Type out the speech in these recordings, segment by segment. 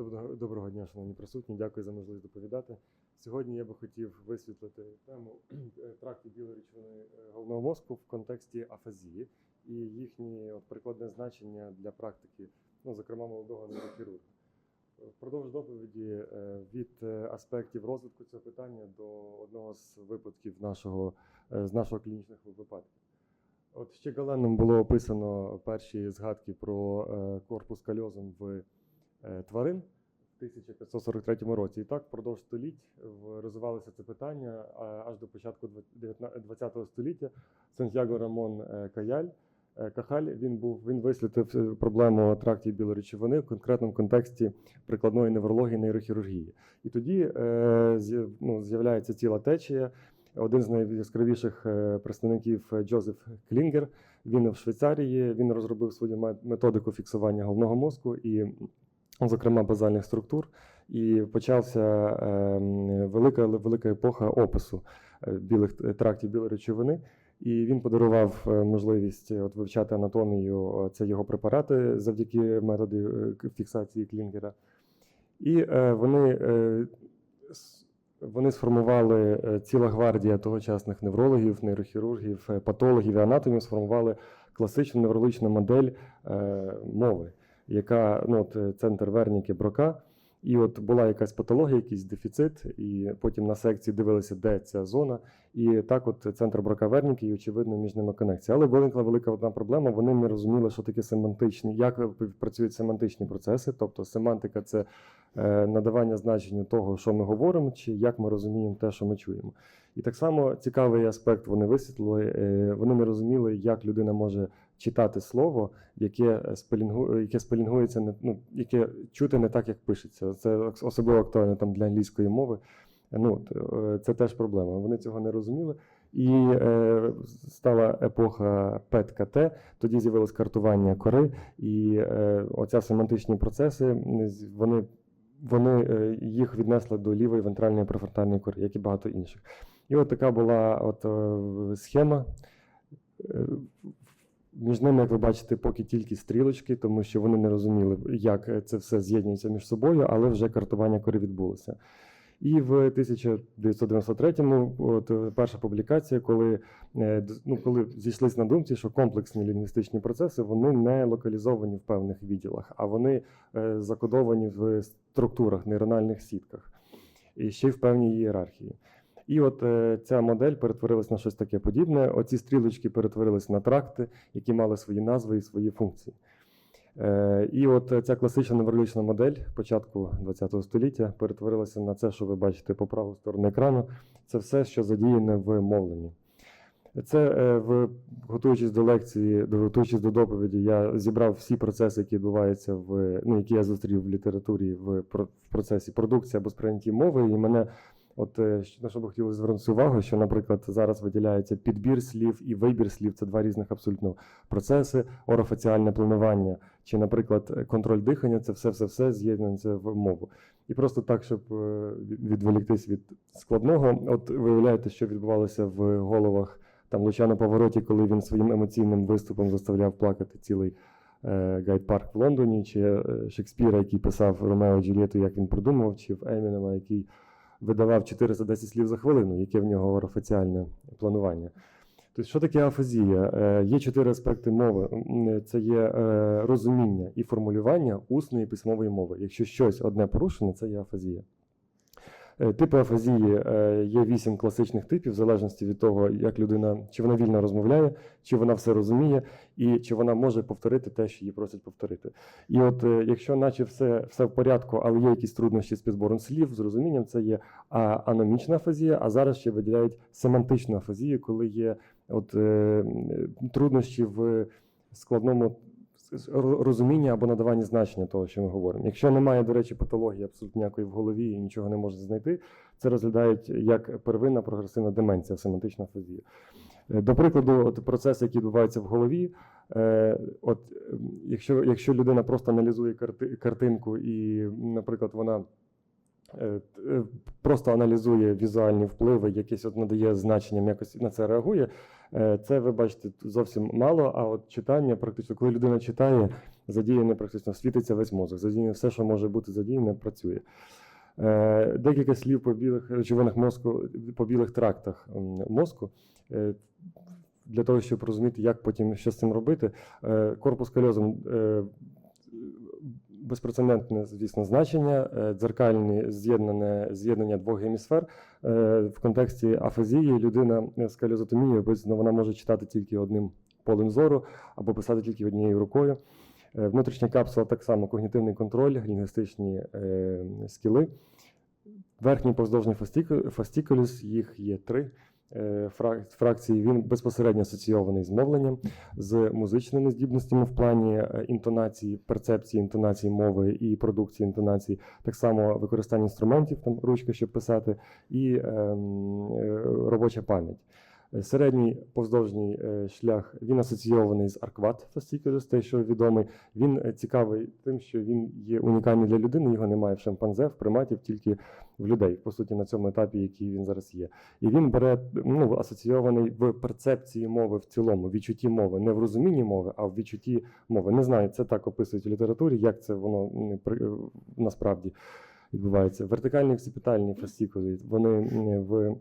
Доброго, дня, шановні присутні. Дякую за можливість доповідати. Сьогодні я би хотів висвітлити тему е, трактів білої речовини е, головного мозку в контексті афазії і їхнє от, прикладне значення для практики, ну, зокрема, молодого нейрохірурга. Впродовж доповіді е, від аспектів розвитку цього питання до одного з випадків нашого, з нашого клінічних випадків. От ще Галеном було описано перші згадки про корпус кальозум в тварин в 1543 році. І так впродовж століть розвивалося це питання аж до початку ХХ століття. Сантьяго Рамон е, Каяль. е, Кахаль він був він висвітлив е, проблему трактів білої речовини в конкретному контексті прикладної неврології нейрохірургії. І тоді е, ну, з'являється ціла течія. Один з найяскравіших е, представників е, Джозеф Клінгер. Він в Швейцарії. Він розробив свою методику фіксування головного мозку і, зокрема, базальних структур. І почався е, велика велика епоха опису е, білих трактів білої речовини. І він подарував е, можливість е, от, вивчати анатомію. е, Це його препарати завдяки методу е, фіксації Клінгера. І е, вони, е, вони сформували е, ціла гвардія тогочасних неврологів, нейрохірургів, е, патологів і анатомів, сформували класичну неврологічну модель е, мови, яка ну, от, е, центр Верніки Брока. І от була якась патологія, якийсь дефіцит, і потім на секції дивилися, де ця зона. І так, от центр Брока Верніки, і очевидно, між ними конекція. Але виникла велика одна проблема. Вони не розуміли, що таке семантичні, як працюють семантичні процеси. Тобто семантика це е, надавання значення того, що ми говоримо, чи як ми розуміємо те, що ми чуємо. І так само цікавий аспект вони висвітлили. е, Вони не розуміли, як людина може читати слово, яке спелінгу, яке спелінгується не ну, яке чути не так, як пишеться. Це особливо актуально там для англійської мови. Ну, е, це теж проблема. Вони цього не розуміли. І е, стала епоха ПЕТ-КТ, тоді з'явилось картування кори, і е, оця семантичні процеси вони, вони е, їх віднесли до лівої вентральної префронтальної кори, як і багато інших. І от така була от, е, схема. Між ними, як ви бачите, поки тільки стрілочки, тому що вони не розуміли, як це все з'єднується між собою, але вже картування кори відбулося. І в 1993-му от, перша публікація, коли, е, ну, коли зійшлися на думці, що комплексні лінгвістичні процеси вони не локалізовані в певних відділах, а вони е, закодовані в структурах, нейрональних сітках, і ще й в певній ієрархії. І от е, ця модель перетворилась на щось таке подібне. Оці стрілочки перетворились на тракти, які мали свої назви і свої функції. Е, І от е, ця класична неврологічна модель початку ХХ століття перетворилася на це, що ви бачите по праву сторону екрану. Це все, що задіяне в мовленні. Це е, в готуючись до лекції, готуючись до доповіді, я зібрав всі процеси, які відбуваються в ну, які я зустрів в літературі в, в процесі продукції або сприйняття мови. І мене, от е, на що би хотілося звернути увагу, що, наприклад, зараз виділяється підбір слів і вибір слів. Це два різних абсолютно процеси, орофаціальне планування, чи, наприклад, е, контроль дихання, це все, все, все з'єднується в мову. І просто так, щоб е, відволіктись від складного, от виявляєте, що відбувалося в головах там Лучано Повороті, коли він своїм емоційним виступом заставляв плакати цілий гайд-парк в Лондоні, чи Шекспіра, який писав Ромео і Джульєту, як він придумав, чи в Емінема, який видавав 410 слів за хвилину, яке в нього офіціальне планування. Тобто, що таке афазія? Е, Є чотири аспекти мови. Це є е, розуміння і формулювання усної і письмової мови. Якщо щось одне порушене, це є афазія. Е, Типи афазії е, є вісім класичних типів, в залежності від того, як людина, чи вона вільно розмовляє, чи вона все розуміє, і чи вона може повторити те, що її просять повторити. І от е, якщо наче все, все в порядку, але є якісь труднощі з підбором слів, з розумінням, це є аномічна афазія, а зараз ще виділяють семантичну афазію, коли є от, труднощі в складному с- ро- розумінні або надавання значення того, що ми говоримо. Якщо немає, до речі, патології абсолютно ніякої в голові і нічого не може знайти, це розглядають як первинна прогресивна деменція, семантична афазія. Е, До прикладу, от процеси, які відбуваються в голові, е, от, якщо, якщо людина просто аналізує карти, картинку і, наприклад, вона просто аналізує візуальні впливи, якесь от надає значенням, якось на це реагує. е, Це ви бачите зовсім мало. А от читання, практично, коли людина читає, задіяне практично світиться весь мозок. Задіяне все, що може бути задіяне, працює. Е, Декілька слів по білих речовинах мозку, по білих трактах мозку. Е, Для того, щоб розуміти, як потім що з цим робити. Е, Корпус кальозум е, безпрецедентне, звісно, значення, е, дзеркальне з'єднане з'єднання двох гемісфер. Е, В контексті афазії людина з кальозотомією, обично, вона може читати тільки одним полем зору або писати тільки однією рукою. Е, Внутрішня капсула так само когнітивний контроль, лінгвістичні скіли. Верхній повздовжній фастіку- фастікулюс, їх є три фракції. Він безпосередньо асоційований з мовленням, з музичними здібностями в плані е, інтонації, перцепції інтонації мови і продукції інтонації, так само використання інструментів, там ручка, щоб писати, і ем, е, робоча пам'ять. Середній повздовжній е, шлях він асоційований з аркват фастікулюс, те, що відомий. Він е, цікавий тим, що він є унікальний для людини. Його немає в шимпанзе, в приматів, тільки в людей, по суті, на цьому етапі, який він зараз є. І він бере ну, асоційований в перцепції мови в цілому, в відчутті мови, не в розумінні мови, а в відчутті мови. Не знаю, це так описують у літературі, як це воно е, насправді відбувається. Вертикальні оксипітальні фастікули, вони в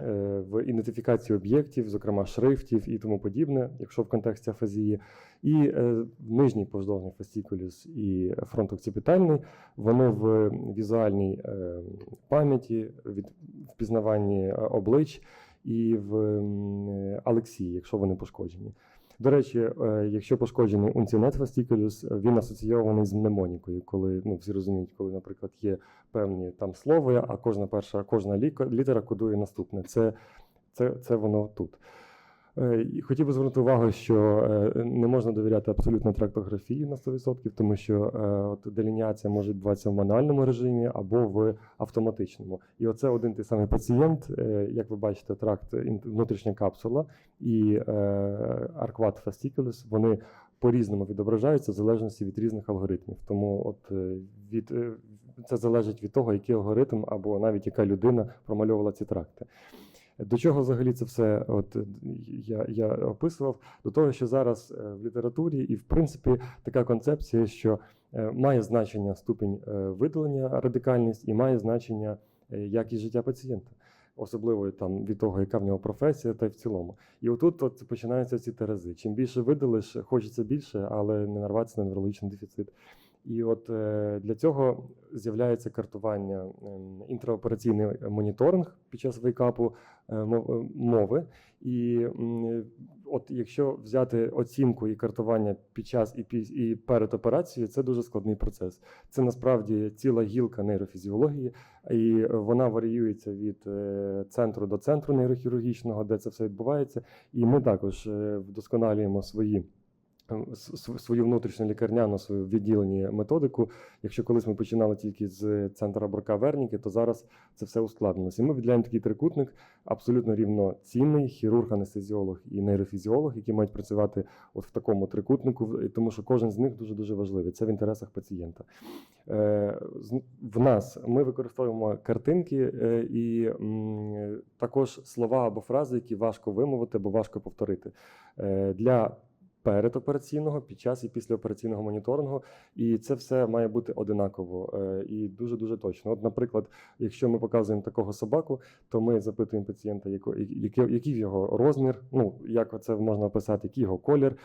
в ідентифікації об'єктів, зокрема шрифтів і тому подібне, якщо в контексті афазії, і в нижній повздовжній фастікулюс і фронтокципітальний, воно в візуальній е, пам'яті, від впізнаванні е, облич і в е, алексії, якщо вони пошкоджені. До речі, е, якщо пошкоджений унцінет фастікулюс, він асоційований з мнемонікою, коли ну всі розуміють, коли, наприклад, є певні там слова, а кожна перша, кожна літера кодує наступне. Це, це, це воно тут. Е, Хотів би звернути увагу, що е, не можна довіряти абсолютно трактографії на 100%, тому що е, от делініація може відбуватися в мануальному режимі або в автоматичному. І оце один той самий пацієнт, як ви бачите, тракт внутрішня капсула і аркват фастікулус, вони по-різному відображаються в залежності від різних алгоритмів. Тому от від, це залежить від того, який алгоритм або навіть яка людина промальовувала ці тракти. До чого взагалі це все от, е, я, я описував? До того, що зараз е, в літературі і в принципі така концепція, що е, має значення ступінь видалення, радикальність і має значення якість життя пацієнта. Особливо там від того, яка в нього професія, та й в цілому. І отут от починаються ці терези. Чим більше видалиш, хочеться більше, але не нарватися на неврологічний дефіцит. І от е, для цього з'являється картування ем, інтраопераційний моніторинг під час вейкапу е, е, мови. І от якщо взяти оцінку і картування під час і, перед операцією, це дуже складний процес. Це насправді ціла гілка нейрофізіології, і вона варіюється від е, центру до центру нейрохірургічного, де це все відбувається. І ми також е, вдосконалюємо свої. Свою внутрішню лікарняну, свою відділені методику. Якщо колись ми починали тільки з центра Борка Верніки, то зараз це все ускладнилося. І ми виділяємо такий трикутник, абсолютно рівноцінний хірург, анестезіолог і нейрофізіолог, які мають працювати от в такому трикутнику, тому що кожен з них дуже дуже важливий. Це в інтересах пацієнта. Е, В нас ми використовуємо картинки е, і також слова або фрази, які важко вимовити або важко повторити. Е, Для передопераційного, під час і післяопераційного моніторингу, і це все має бути одинаково е, і дуже дуже точно. От, наприклад, якщо ми показуємо такого собаку, то ми запитуємо пацієнта, який, його розмір, ну як це можна описати, який його колір,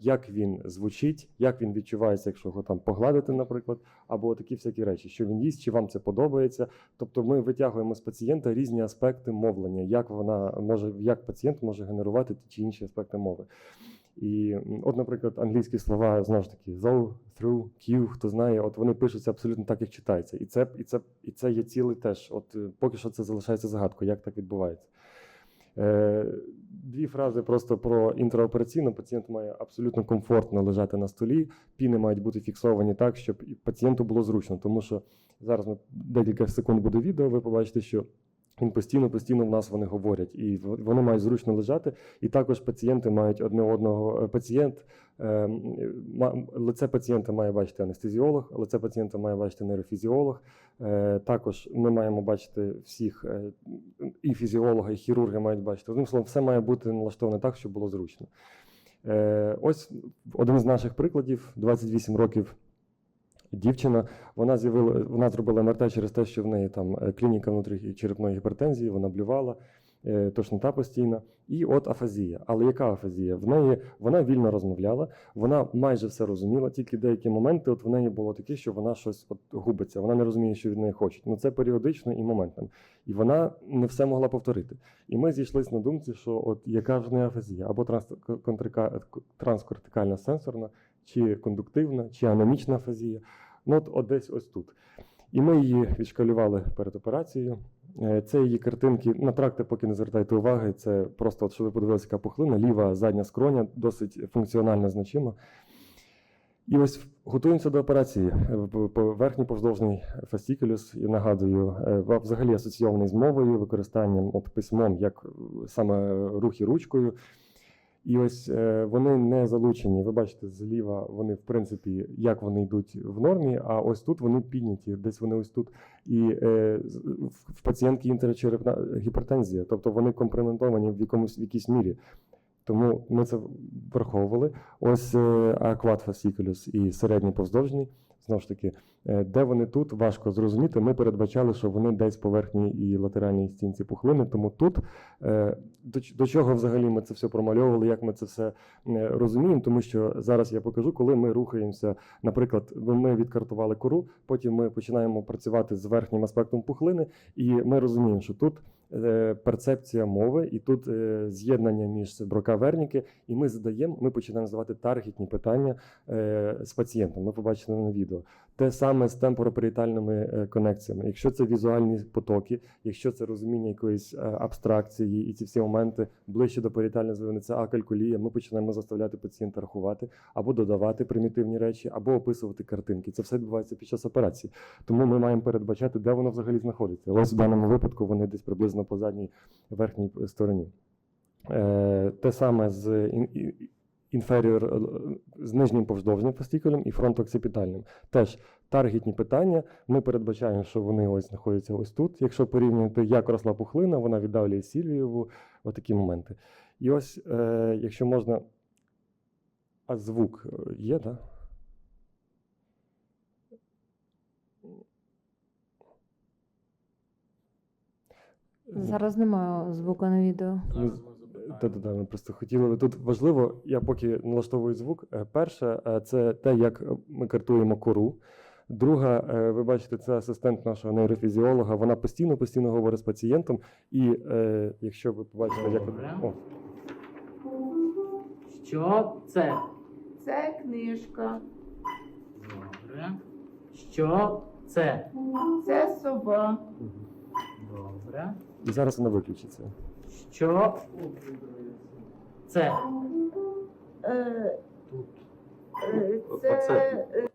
як він звучить, як він відчувається, якщо його там погладити, наприклад, або такі всякі речі, що він їсть, чи вам це подобається. Тобто ми витягуємо з пацієнта різні аспекти мовлення, як вона може, як пацієнт може генерувати ті чи інші аспекти мови. І м, от, наприклад, англійські слова знову ж таки though, through, Q, хто знає, от вони пишуться абсолютно так, як читається. І це, і це, і це є цілий теж. От е, поки що це залишається загадкою, як так відбувається. Е, Дві фрази просто про інтраопераційно. Пацієнт має абсолютно комфортно лежати на столі. Піни мають бути фіксовані так, щоб і пацієнту було зручно. Тому що зараз ми декілька секунд буде відео, ви побачите, що він постійно, постійно в нас вони говорять, і вони мають зручно лежати. І також пацієнти мають одне одного. е, Пацієнт е, лице пацієнта має бачити анестезіолог, лице пацієнта має бачити нейрофізіолог. Е, Також ми маємо бачити всіх і фізіолога, і хірурги мають бачити. Одним словом, все має бути налаштоване так, щоб було зручно. Ось один з наших прикладів: 28 років. Дівчина, вона з'явила, вона зробила МРТ через те, що в неї там е, клініка внутрішньочерепної гіпертензії, вона блювала, е, тошнота постійна. І от афазія. Але яка афазія? В неї вона вільно розмовляла, вона майже все розуміла, тільки деякі моменти от в неї було таке, що вона щось от губиться, вона не розуміє, що від неї хочуть. Ну це періодично і моментом. І вона не все могла повторити. І ми зійшлися на думці, що от яка ж не афазія, або транс- транскортикальна сенсорна, чи кондуктивна, чи аномічна афазія. Ну, от, от десь ось тут. І ми її відшкалювали перед операцією. Е, Це її картинки. На тракти поки не звертайте уваги. Це просто, от, що ви подивилися, яка пухлина, ліва задня скроня, досить функціонально значима. І ось готуємося до операції. Верхній повздовжний фастікулюс, і нагадую, е, взагалі асоційований з мовою, використанням от письмом, як е, саме рухи ручкою. І ось е, вони не залучені. Ви бачите, зліва вони, в принципі, як вони йдуть в нормі, а ось тут вони підняті, десь вони ось тут. І е, в- пацієнтки інтерчерепна гіпертензія, тобто вони компроментовані в якомусь в якійсь мірі. Тому ми це враховували. Ось акват фасікулюс і середній повздовжній. Знову ж таки, е, де вони тут, важко зрозуміти. Ми передбачали, що вони десь по верхній і латеральній стінці пухлини. Тому тут е, до, чого взагалі ми це все промальовували, як ми це все е, розуміємо, тому що зараз я покажу, коли ми рухаємося. Наприклад, ми відкартували кору, потім ми починаємо працювати з верхнім аспектом пухлини, і ми розуміємо, що тут перцепція мови, і тут е, з'єднання між брока верніки, і ми задаємо, ми починаємо задавати таргетні питання е, з пацієнтом. Ми побачили на відео. Те саме з темпороперітальними е, конекціями. Якщо це візуальні потоки, якщо це розуміння якоїсь е, абстракції і ці всі моменти ближче до паріетальної звивини, це акалькулія, ми починаємо заставляти пацієнта рахувати або додавати примітивні речі, або описувати картинки. Це все відбувається під час операції. Тому ми маємо передбачати, де воно взагалі знаходиться. Ось в даному випадку вони десь приблизно по задній верхній стороні. Е, те саме з ін- інферіор е, з нижнім повздовжнім фастикулем і фронтооксипітальним. Теж таргетні питання. Ми передбачаємо, що вони ось знаходяться ось тут. Якщо порівнювати, як росла пухлина, вона віддавлює сільвієву, отакі моменти. І ось, е, якщо можна. А звук е, є, так? Зараз немає звуку на відео. Ну, Та-та-та, ми просто хотіли. Тут важливо, я поки налаштовую звук. е, Перше, е, це те, як ми картуємо кору. Друга, е, ви бачите, це асистент нашого нейрофізіолога. Вона постійно постійно говорить з пацієнтом. І е, якщо ви побачите, як Добре. О, Що це? Це книжка, Добре. Що це? це сова, Добре. І зараз вона виключиться. Що це? е, Тут. е, це е,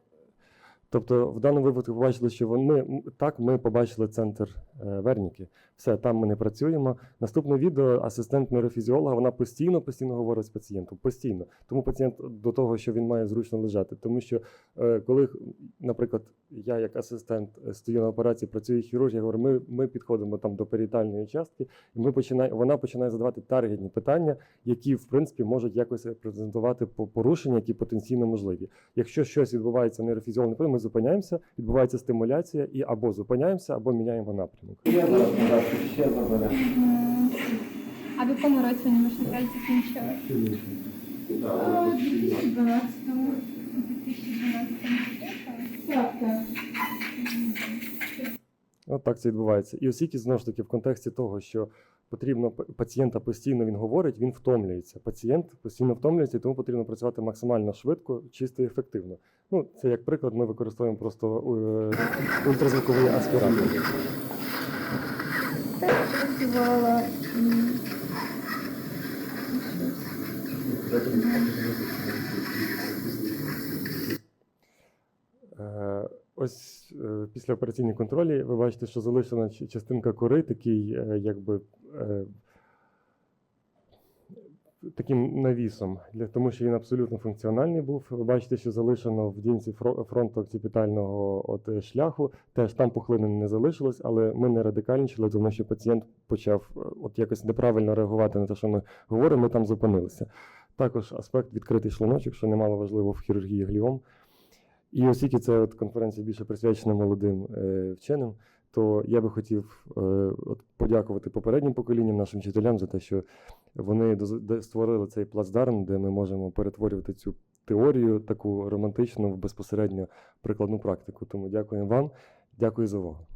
Тобто, в даному випадку побачили, що вони так ми побачили центр Верніки. Все, там ми не працюємо. Наступне відео асистент нейрофізіолога, вона постійно постійно говорить з пацієнтом. Постійно. Тому пацієнт до того, що він має зручно лежати. Тому що е, коли, наприклад, я як асистент е, стою на операції, працює хірург, я говорю, ми, ми підходимо там до перітальної частки, і ми починає, вона починає задавати таргетні питання, які в принципі можуть якось репрезентувати по- порушення, які потенційно можливі. Якщо щось відбувається нейрофізіологне, ми зупиняємося, відбувається стимуляція, і або зупиняємося, або міняємо напрямок. А в якому році вони машинкаль закінчили? У 2012-му. 2012 Так, так. Так це відбувається. І оскільки знову ж таки в контексті того, що потрібно пацієнта постійно він говорить, він втомлюється. Пацієнт постійно втомлюється, і тому потрібно працювати максимально швидко, чисто і ефективно. Ну, це як приклад, ми використовуємо просто е, ультразвуковий аспіратор. працювала. Е, Ось після операційної контролі ви бачите, що залишена частинка кори, такий, е, якби е, таким навісом, для тому що він абсолютно функціональний був. Ви бачите, що залишено в дінці фронту оccipitального от е, шляху. Теж там пухлини не залишилось, але ми не радикальничали, тому що пацієнт почав от якось неправильно реагувати на те, що ми говоримо. Ми там зупинилися. також аспект відкритий шлуночок, що немало важливо в хірургії гліом. І оскільки це от конференція більше присвячена молодим е, вченим, то я би хотів е, от подякувати попереднім поколінням, нашим вчителям за те, що вони створили цей плацдарм, де ми можемо перетворювати цю теорію, таку романтичну, в безпосередньо прикладну практику. Тому дякую вам, дякую за увагу.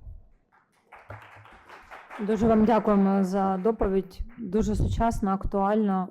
Дуже вам дякуємо за доповідь. Дуже сучасно, актуально.